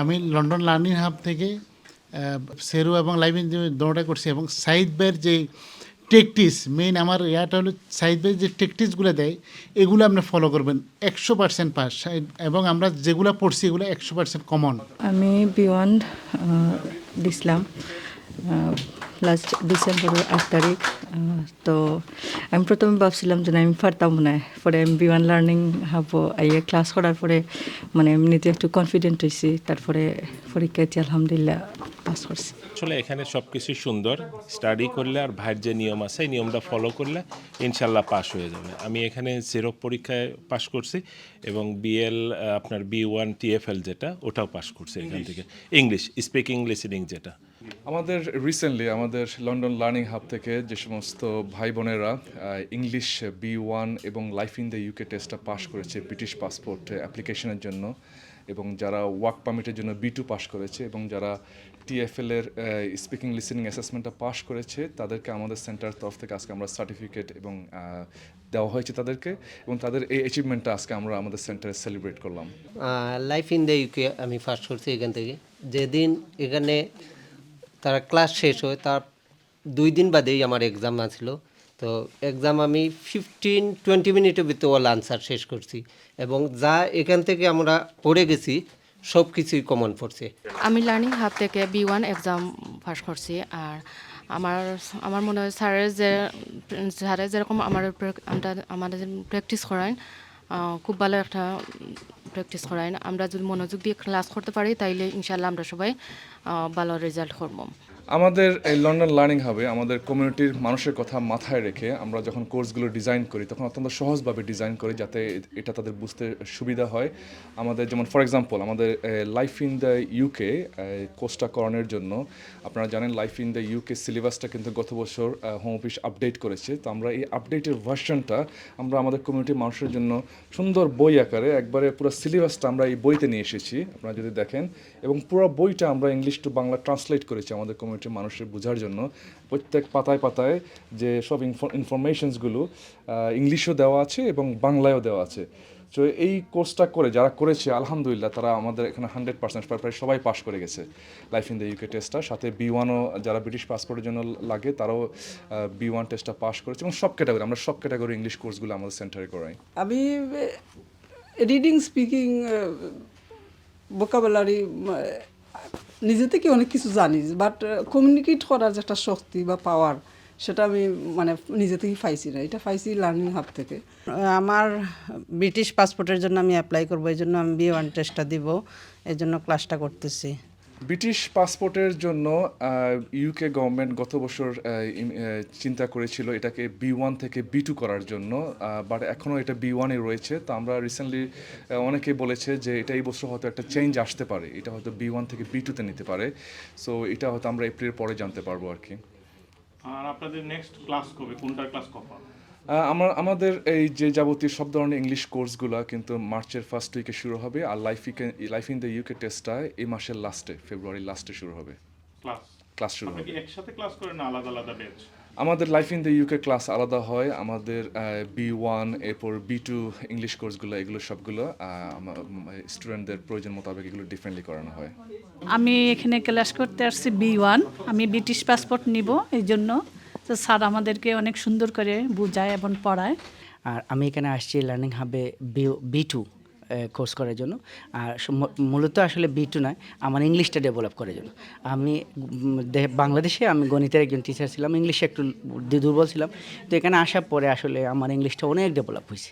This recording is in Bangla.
আমি লন্ডন লার্নিং হাব থেকে সেরু এবং লাইভ ইঞ্জিনিয়ারিং দৌড়টা করছি এবং সাইদ ভাইয়ের যে টেকটিস মেইন আমার ইয়াটা হলো সাইদ ভাই যে টেকটিসগুলো দেয়, এগুলো আপনি ফলো করবেন, একশো পার্সেন্ট পাস। এবং আমরা যেগুলো পড়ছি এগুলো একশো পার্সেন্ট কমন আমি বিয়ন্ড দিছিলাম লাস্ট ডিসেম্বরের আট তারিখ তো আমি প্রথমে ভাবছিলাম যে না, আমি পারতাম না পরে আমি বিওয়ান লার্নিং হব আইয়ে ক্লাস করার পরে মানে এমনিতে একটু কনফিডেন্ট হয়েছি তারপরে পরীক্ষাতে আলহামদুলিল্লাহ পাস করছি। আসলে এখানে সব কিছুই সুন্দর স্টাডি করলে আর ভাইয়ের যে নিয়ম আছে এই নিয়মটা ফলো করলে ইনশাল্লাহ পাস হয়ে যাবে। আমি এখানে জিরো পরীক্ষায় পাশ করছি এবং বিএল আপনার বি ওয়ান টিএফএল যেটা ওটাও পাশ করছি এখান থেকে। ইংলিশ স্পিকিং লিসেনিং যেটা। আমাদের রিসেন্টলি আমাদের লন্ডন লার্নিং হাব থেকে যে সমস্ত ভাই বোনেরা ইংলিশ বি ওয়ান এবং লাইফ ইন দ্য ইউকে টেস্টটা পাশ করেছে ব্রিটিশ পাসপোর্ট অ্যাপ্লিকেশনের জন্য এবং যারা ওয়ার্ক পারমিটের জন্য বি টু পাশ করেছে এবং যারা টিএফএল এর স্পিকিং লিসেনিং অ্যাসেসমেন্টটা পাশ করেছে, তাদেরকে আমাদের সেন্টার তরফ থেকে আজকে আমরা সার্টিফিকেট এবং দেওয়া হয়েছে তাদেরকে এবং তাদের এই অ্যাচিভমেন্টটা আজকে আমরা আমাদের সেন্টারে সেলিব্রেট করলাম। লাইফ ইন দ্য ইউকে আমি ফার্স্ট করছি এখান থেকে। যেদিন এখানে তারা ক্লাস শেষ হয় তার দুই দিন বাদেই আমার এক্সাম আছিল। তো এক্সাম আমি ফিফটিন টোয়েন্টি মিনিটের ভিতরে অল আনসার শেষ করছি এবং যা এখান থেকে আমরা পড়ে গেছি, সব কিছুই কমন পড়ছে। আমি লার্নিং হাব থেকে বি ওয়ান এক্সাম পাস করছি আর আমার আমার মনে হয় স্যারের যে স্যারের যেরকম আমার আমরা আমাদের প্র্যাকটিস করায় খুব ভালো একটা প্র্যাকটিস করায় আমরা যদি মনোযোগ দিয়ে ক্লাস করতে পারি, তাইলে ইনশাল্লাহ আমরা সবাই ভালো রেজাল্ট করব। আমাদের এই লন্ডন লার্নিং হাবে আমাদের কমিউনিটির মানুষের কথা মাথায় রেখে আমরা যখন কোর্সগুলো ডিজাইন করি, তখন অত্যন্ত সহজভাবে ডিজাইন করি যাতে এটা তাদের বুঝতে সুবিধা হয়। আমাদের যেমন ফর এক্সাম্পল আমাদের লাইফ ইন দ্য ইউকে কোর্সটা করানোর জন্য আপনারা জানেন লাইফ ইন দ্য ইউকে সিলেবাসটা কিন্তু গত বছর হোম অফিস আপডেট করেছে। তো আমরা এই আপডেটের ভার্সনটা আমরা আমাদের কমিউনিটির মানুষের জন্য সুন্দর বই আকারে একবারে পুরো সিলেবাসটা আমরা এই বইতে নিয়ে এসেছি। আপনারা যদি দেখেন, এবং পুরো বইটা আমরা ইংলিশ টু বাংলা ট্রান্সলেট করেছি আমাদের কমিউনিটির মানুষের বোঝার জন্য। প্রত্যেক পাতায় পাতায় যে সব ইনফরমেশনসগুলো ইংলিশও দেওয়া আছে এবং বাংলায়ও দেওয়া আছে। তো এই কোর্সটা করে, যারা করেছে, আলহামদুলিল্লাহ তারা আমাদের এখানে হান্ড্রেড পার্সেন্ট প্রায় সবাই পাস করে গেছে লাইফ ইন দ্য ইউকে টেস্টটা সাথে বি ওয়ানও যারা ব্রিটিশ পাসপোর্টের জন্য লাগে, তারাও বি ওয়ান টেস্টটা পাস করেছে এবং সব ক্যাটাগরি আমরা সব ক্যাটাগরি ইংলিশ কোর্সগুলো আমাদের সেন্টারে করাই। আমি রিডিং স্পিকিং ভোকাবুলারি নিজে থেকে অনেক কিছু জানি বাট কমিউনিকেট করার যে একটা শক্তি বা পাওয়ার সেটা আমি মানে নিজে থেকেই পাইছি না। এটা পাইছি লার্নিং হাব থেকে। আমার ব্রিটিশ পাসপোর্টের জন্য আমি অ্যাপ্লাই করব, এই জন্য আমি বি ওয়ান টেস্টটা দিব, এই জন্য ক্লাসটা করতেছি। ব্রিটিশ পাসপোর্টের জন্য ইউকে গভর্নমেন্ট গত বছর চিন্তা করেছিল এটাকে বি ওয়ান থেকে বি টু করার জন্য বাট এখনও এটা বি ওয়ানে রয়েছে। তো আমরা রিসেন্টলি অনেকেই বলেছে যে এটা এই বছর হয়তো একটা চেঞ্জ আসতে পারে। এটা হয়তো বি ওয়ান থেকে বি টুতে নিতে পারে। সো এটা হয়তো আমরা এপ্রিল পরে জানতে পারব আর কি। আর আপনাদের নেক্সট ক্লাস কবে? কোনটার ক্লাস কখন আমার আমাদের এই যে যাবতীয় সব ধরনের ইংলিশ কোর্সগুলো কিন্তু মার্চের ফার্স্ট উইকে শুরু হবে আর life life in the UK টেস্টটা এই মাসের লাস্টে ফেব্রুয়ারির লাস্টে শুরু হবে। ক্লাস ক্লাস শুরু হবে। একসাথে ক্লাস করেন না আলাদা আলাদা ব্যাচ আমাদের life in the UK class আলাদা হয় আমাদের বি ওয়ান এরপর বি টু ইংলিশ কোর্সগুলো এগুলো সবগুলো স্টুডেন্টদের প্রয়োজন মোতাবেক এগুলো ডিফারেন্টলি করানো হয়। আমি এখানে ক্লাস করতে আসছি বি ওয়ান আমি ব্রিটিশ পাসপোর্ট নিব এই জন্য। তো স্যার আমাদেরকে অনেক সুন্দর করে বোঝায় এবং পড়ায়। আর আমি এখানে আসছি লার্নিং হাবে বি টু কোর্স করার জন্য। আর মূলত আসলে বি টু নয়, আমার ইংলিশটা ডেভেলপ করার জন্য। আমি বাংলাদেশে আমি গণিতের একজন টিচার ছিলাম ইংলিশে একটু দুর্বল ছিলাম। তো এখানে আসার পরে আসলে আমার ইংলিশটা অনেক ডেভেলপ হয়েছে।